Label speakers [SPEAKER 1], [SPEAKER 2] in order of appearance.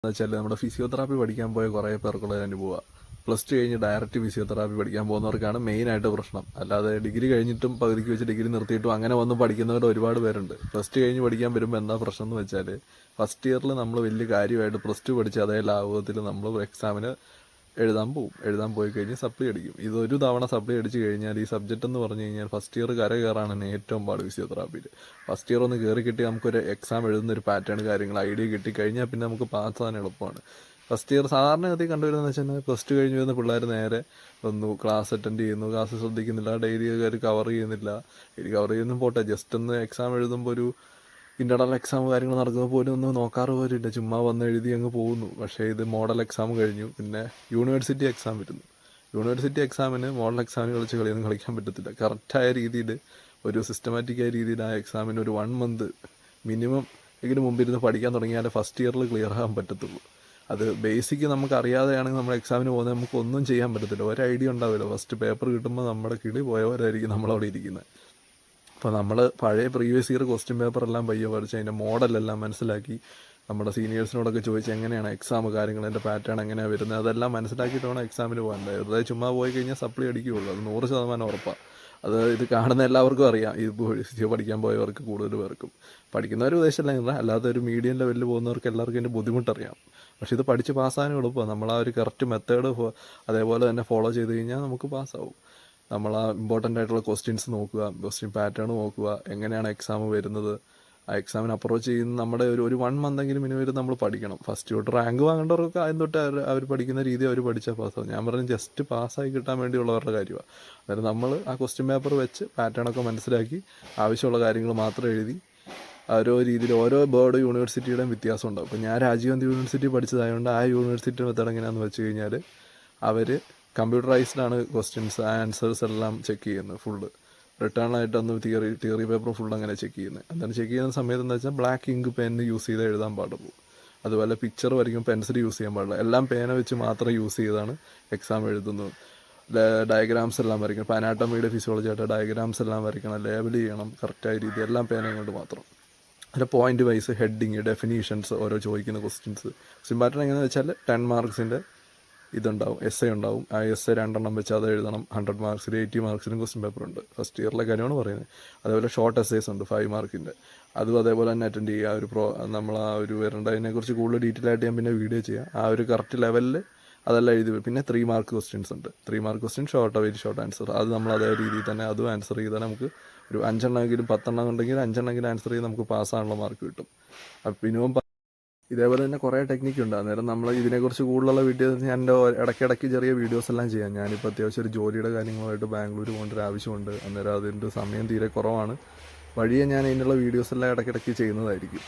[SPEAKER 1] എന്ന് വെച്ചാൽ നമ്മുടെ ഫിസിയോതെറാപ്പി പഠിക്കാൻ പോയ കുറേ പേർക്കുള്ള അനുഭവം. പ്ലസ് ടു കഴിഞ്ഞ് ഡയറക്റ്റ് ഫിസിയോതെറാപ്പി പഠിക്കാൻ പോകുന്നവർക്കാണ് മെയിൻ ആയിട്ട് പ്രശ്നം. അല്ലാതെ ഡിഗ്രി കഴിഞ്ഞിട്ടും പകുതിക്ക് വെച്ച് ഡിഗ്രി നിർത്തിയിട്ടും അങ്ങനെ വന്ന് പഠിക്കുന്നവർ ഒരുപാട് പേരുണ്ട്. പ്ലസ് ടു കഴിഞ്ഞ് പഠിക്കാൻ വരുമ്പോൾ എന്താ പ്രശ്നം എന്ന് വെച്ചാൽ ഫസ്റ്റ് ഇയറിൽ നമ്മൾ വലിയ കാര്യമായിട്ട് പ്ലസ് ടു പഠിച്ച അതേ ലാഭത്തിൽ നമ്മൾ എക്സാമിന് എഴുതാൻ പോകും എഴുതാൻ പോയി കഴിഞ്ഞ് സപ്ലി അടിക്കും. ഇതൊരു തവണ സപ്ലി അടിച്ചു കഴിഞ്ഞാൽ ഈ സബ്ജക്റ്റ് എന്ന് പറഞ്ഞു കഴിഞ്ഞാൽ ഫസ്റ്റ് ഇയർ കര കയറാണ് ഏറ്റവും പാട് ഫിസിയോതെറാപ്പിയിൽ ഫസ്റ്റ് ഇയർ ഒന്ന് കയറി കിട്ടി നമുക്കൊരു എക്സാം എഴുതുന്ന ഒരു പാറ്റേൺ കാര്യങ്ങൾ ഐഡിയ കിട്ടി കഴിഞ്ഞാൽ പിന്നെ നമുക്ക് പാസ് ആകാൻ എളുപ്പമാണ്. ഫസ്റ്റ് ഇയർ സാധാരണഗതി കണ്ടുവരുന്നത് വെച്ചാൽ പ്ലസ് ടു കഴിഞ്ഞ് വരുന്ന പിള്ളേർ നേരെ വന്നു ക്ലാസ് അറ്റൻഡ് ചെയ്യുന്നു ക്ലാസ് ശ്രദ്ധിക്കുന്നില്ല ഡെയിലി കവർ ചെയ്യുന്നില്ല. ഡെയിലി കവർ ചെയ്യുന്നു പോട്ടെ ജസ്റ്റ് ഒന്ന് എക്സാം എഴുതുമ്പോൾ ഒരു ഇന്റർണൽ എക്സാം കാര്യങ്ങൾ നടക്കുന്നത് പോലും ഒന്നും നോക്കാറ് പോലില്ല ചുമ്മാ വന്ന് എഴുതി അങ്ങ് പോകുന്നു. പക്ഷേ ഇത് മോഡൽ എക്സാം കഴിഞ്ഞു. പിന്നെ യൂണിവേഴ്സിറ്റി എക്സാം വരുന്നു. യൂണിവേഴ്സിറ്റി എക്സാമിന് മോഡൽ എക്സാമിന് കളിച്ച് കളിയൊന്നും കളിക്കാൻ പറ്റത്തില്ല. കറക്റ്റായ രീതിയിൽ ഒരു സിസ്റ്റമാറ്റിക്കായ രീതിയിൽ ആ എക്സാമിന് ഒരു വൺ മന്ത് മിനിമം ഇതിന് മുമ്പിരുന്ന് പഠിക്കാൻ തുടങ്ങിയാലേ ഫസ്റ്റ് ഇയറിൽ ക്ലിയർ ആകാൻ പറ്റത്തുള്ളൂ. അത് ബേസിക് നമുക്ക് അറിയാതെയാണെങ്കിൽ നമ്മൾ എക്സാമിന് പോകുന്നത് നമുക്ക് ഒന്നും ചെയ്യാൻ പറ്റത്തില്ല. ഒരു ഐഡിയ ഉണ്ടാവില്ല. ഫസ്റ്റ് പേപ്പർ കിട്ടുമ്പോൾ നമ്മുടെ കിളി പോയവരായിരിക്കും നമ്മളവിടെ ഇരിക്കുന്നത്. അപ്പോൾ നമ്മൾ പഴയ പ്രീവിയസ് ഇയർ ക്വസ്റ്റ്യൻ പേപ്പർ എല്ലാം പയ്യെ പഠിച്ച് അതിന്റെ മോഡലെല്ലാം മനസ്സിലാക്കി നമ്മുടെ സീനിയേഴ്സിനോടൊക്കെ ചോദിച്ച് എങ്ങനെയാണ് എക്സാം കാര്യങ്ങൾ അതിന്റെ പാറ്റേൺ എങ്ങനെയാണ് വരുന്നത് അതെല്ലാം മനസ്സിലാക്കിയിട്ട് വേണം എക്സാമിന് പോകാൻ വെറുതെ ചുമ്മാ പോയി കഴിഞ്ഞാൽ സപ്ലി അടിക്കുകയുള്ളൂ. അത് നൂറ് ശതമാനം ഉറപ്പാണ് അത് ഇത് കാണുന്ന എല്ലാവർക്കും അറിയാം. ഇത് പഠിക്കാൻ പോയവർക്ക് കൂടുതൽ പേർക്കും. പഠിക്കുന്നവർ ഉദ്ദേശമില്ല അല്ലാതെ ഒരു മീഡിയം ലെവലിൽ പോകുന്നവർക്ക് എല്ലാവർക്കും ഇതിന്റെ ബുദ്ധിമുട്ടറിയാം. പക്ഷെ ഇത് പഠിച്ച് പാസ്സാകാനും എളുപ്പമാണ് നമ്മൾ ആ ഒരു കറക്റ്റ് മെത്തേഡ് അതേപോലെ തന്നെ ഫോളോ ചെയ്ത് കഴിഞ്ഞാൽ നമുക്ക് പാസ്സാവും നമ്മൾ ആ ഇമ്പോർട്ടന്റ് ആയിട്ടുള്ള ക്വസ്റ്റ്യൻസ് നോക്കുക ക്വസ്റ്റ്യൻ പാറ്റേൺ നോക്കുക എങ്ങനെയാണ് എക്സാം വരുന്നത്. ആ എക്സാമിന് അപ്രോച്ച് ചെയ്യുന്ന നമ്മുടെ ഒരു ഒരു വൺ മന്തെങ്കിലും മിനിമം നമ്മൾ പഠിക്കണം. ഫസ്റ്റ് തൊട്ട് റാങ്ക് വാങ്ങേണ്ടവർക്ക് ആദ്യം തൊട്ട് അവർ അവർ പഠിക്കുന്ന രീതി അവർ പഠിച്ചാൽ പാസ്സാവും ഞാൻ പറഞ്ഞു ജസ്റ്റ് പാസ്സായി കിട്ടാൻ വേണ്ടിയുള്ളവരുടെ കാര്യമാണ് അതായത് നമ്മൾ ആ ക്വസ്റ്റ്യൻ പേപ്പർ വെച്ച് പാറ്റേണൊക്കെ മനസ്സിലാക്കി ആവശ്യമുള്ള കാര്യങ്ങൾ മാത്രം എഴുതി ഓരോ രീതിയിൽ ഓരോ ബോർഡ് യൂണിവേഴ്സിറ്റിയുടെയും വ്യത്യാസം ഉണ്ടാവും അപ്പോൾ ഞാൻ രാജീവ് ഗാന്ധി യൂണിവേഴ്സിറ്റി പഠിച്ചതായതുകൊണ്ട് ആ യൂണിവേഴ്സിറ്റി മെത്തേഡ് എങ്ങനെയാണെന്ന് വെച്ച് കഴിഞ്ഞാൽ അവർ കമ്പ്യൂട്ടറൈസ്ഡ് ആണ് ക്വസ്റ്റ്യൻസ് ആൻസേഴ്സ് എല്ലാം ചെക്ക് ചെയ്യുന്നത് ഫുള്ള് റിട്ടേൺ ആയിട്ടൊന്ന് തിയറി തിയറി പേപ്പർ ഫുൾ അങ്ങനെ ചെക്ക് ചെയ്യുന്നത്. അങ്ങനെ ചെക്ക് ചെയ്യുന്ന സമയത്ത് എന്താ വെച്ചാൽ ബ്ലാക്ക് ഇങ്ക് പെൻ യൂസ് ചെയ്ത് എഴുതാൻ പാടുള്ളൂ. അതുപോലെ പിക്ചർ വരയ്ക്കും പെൻസിൽ യൂസ് ചെയ്യാൻ പാടില്ല. എല്ലാം പേന വെച്ച് മാത്രം യൂസ് ചെയ്താണ് എക്സാം എഴുതുന്നത്. ഡയഗ്രാംസ് എല്ലാം വരയ്ക്കണം. ഇപ്പോൾ ഫിസിയോളജി ആയിട്ട് ഡയഗ്രാംസ് എല്ലാം വരയ്ക്കണം ലേബൽ ചെയ്യണം കറക്റ്റായ രീതി എല്ലാം പേന കൊണ്ട് മാത്രം. അതിൽ പോയിന്റ് വൈസ് ഹെഡിങ് ഡെഫിനീഷൻസ് ഓരോ ചോദിക്കുന്ന ക്വസ്റ്റ്യൻസ് ക്വസ്റ്റ്യൻ എങ്ങനെയാണെന്ന് വെച്ചാൽ ടെൻ മാർക്സിന്റെ ഇതുണ്ടാവും എസ് എ ഉണ്ടാവും. ആ എസ് എ രണ്ടെണ്ണം വെച്ച് അത് എഴുതണം. ഹൺഡ്രഡ് മാർക്സിൽ എയ്റ്റി മാർക്സിന് ക്വസ്റ്റ്യൻ പേപ്പർ ഉണ്ട്. ഫസ്റ്റ് ഇയറിലെ കാര്യമാണ് പറയുന്നത്. അതേപോലെ ഷോർട്ട് എസ്സേസ് ഉണ്ട് ഫൈവ് മാർക്കിന്റെ അതും അതേപോലെ തന്നെ അറ്റൻഡ് ചെയ്യുക. ആ ഒരു പ്രോ നമ്മൾ ആ ഒരു വരേണ്ടതിനെക്കുറിച്ച് കൂടുതൽ ഡീറ്റെയിൽ ആയിട്ട് ഞാൻ പിന്നെ വീഡിയോ ചെയ്യാം. ആ ഒരു കറക്റ്റ് ലെവലിൽ അതെല്ലാം എഴുതി. പിന്നെ ത്രീ മാർക്ക് ക്വസ്റ്റ്യൻസ് ഉണ്ട്. Three mark question short very short answer അത് നമ്മൾ അതേ രീതിയിൽ തന്നെ അതും ആൻസർ ചെയ്താൽ നമുക്ക് ഒരു അഞ്ചെണ്ണമെങ്കിലും പത്തെണ്ണം ഉണ്ടെങ്കിൽ അഞ്ചെണ്ണമെങ്കിലും ആൻസർ ചെയ്ത് നമുക്ക് പാസ്സാണുള്ള മാർക്ക് കിട്ടും. അപ്പം മിനിമം ഇതേപോലെ തന്നെ കുറേ ടെക്നിക്ക് ഉണ്ട്. അന്നേരം നമ്മൾ ഇതിനെക്കുറിച്ച് കൂടുതലുള്ള വീഡിയോസ് ഞാൻ എന്റെ ഇടയ്ക്കിടയ്ക്ക് ചെറിയ വീഡിയോസ് എല്ലാം ചെയ്യാം. ഞാനിപ്പോൾ അത്യാവശ്യം ഒരു ജോലിയുടെ കാര്യങ്ങളുമായിട്ട് ബാംഗ്ലൂർ പോകേണ്ട ആവശ്യമുണ്ട്. അന്നേരം അതിന്റെ സമയം തീരെ കുറവാണ്. വഴിയെ ഞാൻ അതിനുള്ള വീഡിയോസ് എല്ലാം ഇടയ്ക്കിടയ്ക്ക് ചെയ്യുന്നതായിരിക്കും.